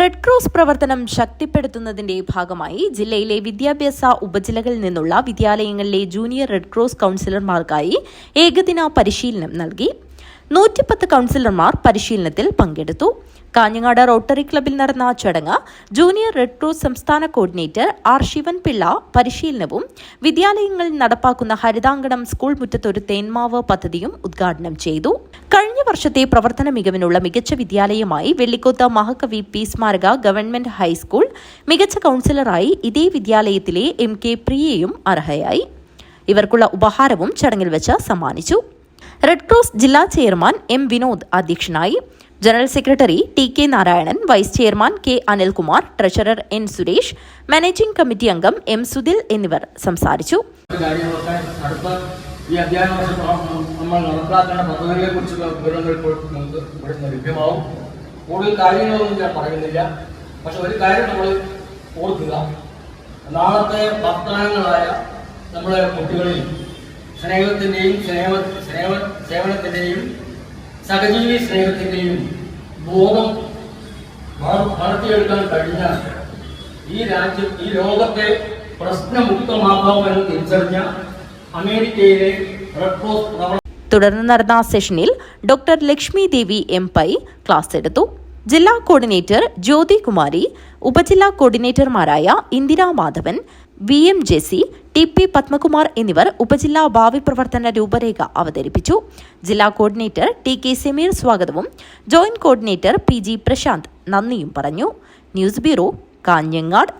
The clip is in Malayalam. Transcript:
റെഡ് ക്രോസ് പ്രവർത്തനം ശക്തിപ്പെടുത്തുന്നതിന്റെ ഭാഗമായി ജില്ലയിലെ വിദ്യാഭ്യാസ ഉപജില്ലകളിൽ നിന്നുള്ള വിദ്യാലയങ്ങളിലെ ജൂനിയർ റെഡ് ക്രോസ് കൌൺസിലർമാർക്കായി ഏകദിന പരിശീലനം നൽകി. നൂറ്റിപ്പത്ത് കൗൺസിലർമാർ പരിശീലനത്തിൽ പങ്കെടുത്തു. കാഞ്ഞങ്ങാട് റോട്ടറി ക്ലബിൽ നടന്ന ചടങ്ങ് ജൂനിയർ റെഡ് ക്രോസ് സംസ്ഥാന കോർഡിനേറ്റർ ആർ ശിവൻ പിള്ള പരിശീലനവും വിദ്യാലയങ്ങളിൽ നടപ്പാക്കുന്ന ഹരിതാങ്കണം സ്കൂൾ മുറ്റത്തൊരു തേന്മാവ് പദ്ധതിയും ഉദ്ഘാടനം ചെയ്തു. കഴിഞ്ഞ വർഷത്തെ പ്രവർത്തന മികവിനുള്ള മികച്ച വിദ്യാലയമായി വെള്ളിക്കോത്ത് മഹാകവി പി സ്മാരക ഗവൺമെന്റ് ഹൈസ്കൂൾ മികച്ച കൗൺസിലറായി ഇതേ വിദ്യാലയത്തിലെ എം കെ പ്രിയയും അർഹയായി. ഇവർക്കുള്ള ഉപഹാരവും ചടങ്ങിൽ വെച്ച് സമ്മാനിച്ചു. റെഡ് ക്രോസ് ജില്ലാ ചെയർമാൻ എം വിനോദ് അധ്യക്ഷനായി. General secretary T K Narayanan vice chairman K Anilkumar treasurer N Suresh managing committee അംഗം എം സുധിൽ എന്നിവർ സംസാരിച്ചു. ഈ അധ്യയന നമ്മൾ നടപ്പാക്കേണ്ട പദ്ധതികളെ കുറിച്ചുള്ള വിവരങ്ങൾ ഇപ്പോൾ നമുക്ക് ഇവിടെ നിന്ന് ലഭ്യമാവും. കൂടുതൽ കാര്യങ്ങളൊന്നും ഞാൻ പറയുന്നില്ല. പക്ഷെ ഒരു കാര്യം നമ്മൾ ഓർക്കുക. നാളത്തെ വാഗ്ദാനങ്ങളായ നമ്മുടെ കുട്ടികളിൽ സ്നേഹത്തിന്റെയും സ്നേഹ സ്നേഹ സേവനത്തിന്റെയും സഹജീവി സ്നേഹത്തിന്റെയും ബോധം വളർ- വളർത്തിയെടുക്കാൻ കഴിഞ്ഞാൽ ഈ രാജ്യം ഈ ലോകത്തെ പ്രശ്നമുക്തമാക്കാമെന്ന് തിരിച്ചറിഞ്ഞ അമേരിക്കയിലെ റെഡ് ക്രോസ് തുടർന്ന് നടന്ന സെഷനിൽ doctor Lakshmi Devi M Pai class എടുത്തു. ജില്ലാ കോർഡിനേറ്റർ ജ്യോതി കുമാരി ഉപജില്ലാ കോർഡിനേറ്റർമാരായ Indira Madhavan V M Jessy T P Padmakumar എന്നിവർ ഉപജില്ലാ ഭാവി പ്രവർത്തന രൂപരേഖ അവതരിപ്പിച്ചു. ജില്ലാ കോർഡിനേറ്റർ ടി കെ സമീർ സ്വാഗതവും. Joint coordinator P G Prashanth നന്ദിയും പറഞ്ഞു. News bureau Kanhangad.